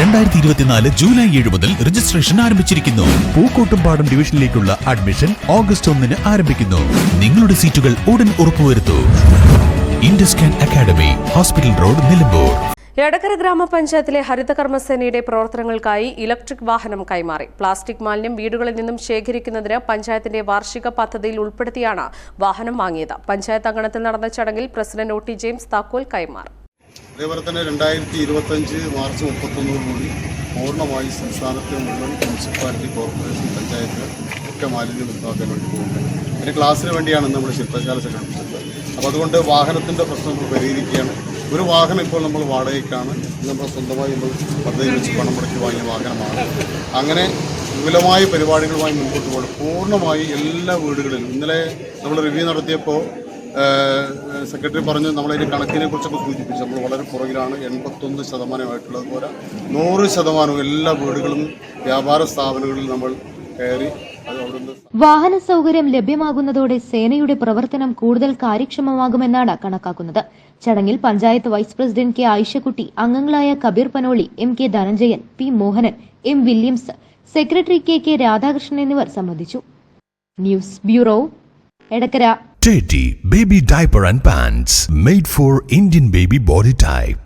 രണ്ടായിരത്തി ഇരുപത്തിനാല് ജൂലൈ ഏഴ് മുതൽ രജിസ്ട്രേഷൻ ആരംഭിച്ചിരിക്കുന്നു. പൂക്കോട്ടുംപാടം ഡിവിഷനിലേക്കുള്ള അഡ്മിഷൻ ഓഗസ്റ്റ് ഒന്നിന് ആരംഭിക്കുന്നു. നിങ്ങളുടെ സീറ്റുകൾ ഉടൻ ഉറപ്പുവരുത്തൂ. Induscan academy hospital road Nilambur. Edakkara ഗ്രാമപഞ്ചായത്തിലെ ഹരിതകർമ്മസേനയുടെ പ്രവർത്തനങ്ങൾക്കായി ഇലക്ട്രിക് വാഹനം കൈമാറി. പ്ലാസ്റ്റിക് മാലിന്യം വീടുകളിൽ നിന്നും ശേഖരിക്കുന്നതിന് പഞ്ചായത്തിന്റെ വാർഷിക പദ്ധതിയിൽ ഉൾപ്പെടുത്തിയാണ് വാഹനം വാങ്ങിയത്. പഞ്ചായത്ത് അങ്കണത്തിൽ നടന്ന ചടങ്ങിൽ പ്രസിഡന്റ് ഒ ടി ജെയിംസ് താക്കോൽ കൈമാറി. അതേപോലെ തന്നെ രണ്ടായിരത്തി ഇരുപത്തഞ്ച് മാർച്ച് മുപ്പത്തൊന്നോടുകൂടി പൂർണമായി സംസ്ഥാനത്തെ മുഴുവൻ മുനിസിപ്പാലിറ്റി കോർപ്പറേഷൻ പഞ്ചായത്ത് ഒക്കെ മാലിന്യം നിർത്താക്കാൻ വേണ്ടി പോകുന്നത്. പിന്നെ ക്ലാസ്സിന് വേണ്ടിയാണ് നമ്മൾ ശില്പശാല സംഘടിപ്പിച്ചത്. അപ്പോൾ അതുകൊണ്ട് വാഹനത്തിന്റെ പ്രശ്നം നമ്മൾ പരിഹരിക്കുകയാണ്. ഒരു വാഹനം ഇപ്പോൾ നമ്മൾ വാടകയ്ക്കാണ്. നമ്മൾ സ്വന്തമായി നമ്മൾ പദ്ധതി വെച്ച് പണം മുടക്കി വാങ്ങിയ വാഹനമാണ്. അങ്ങനെ വിപുലമായ പരിപാടികളുമായി മുൻപോട്ട് പോകണം. പൂർണമായി എല്ലാ വീടുകളിലും. ഇന്നലെ നമ്മൾ റിവ്യൂ നടത്തിയപ്പോൾ സെക്രട്ടറി പറഞ്ഞു നമ്മളതിന്റെ കണക്കിനെ കുറിച്ചൊക്കെ സൂചിപ്പിച്ചു. നമ്മൾ വളരെ പുറകിലാണ്. എൺപത്തൊന്ന് ശതമാനമായിട്ടുള്ളത് പോലെ നൂറ് ശതമാനവും എല്ലാ വീടുകളും വ്യാപാര സ്ഥാപനങ്ങളിൽ നമ്മൾ കയറി വാഹന സൗകര്യം ലഭ്യമാകുന്നതോടെ സേനയുടെ പ്രവർത്തനം കൂടുതൽ കാര്യക്ഷമമാകുമെന്നാണ് കണക്കാക്കുന്നത്. ചടങ്ങിൽ panchayat vice president K Ayishakutty അംഗങ്ങളായ Kabeer Panoli M K Dhananjayan P Mohanan M Williams secretary K K Radhakrishnan എന്നിവർ സംബന്ധിച്ചു. News bureau Edakkara. JD Baby Diaper and Pants Made for Indian Baby Body Type.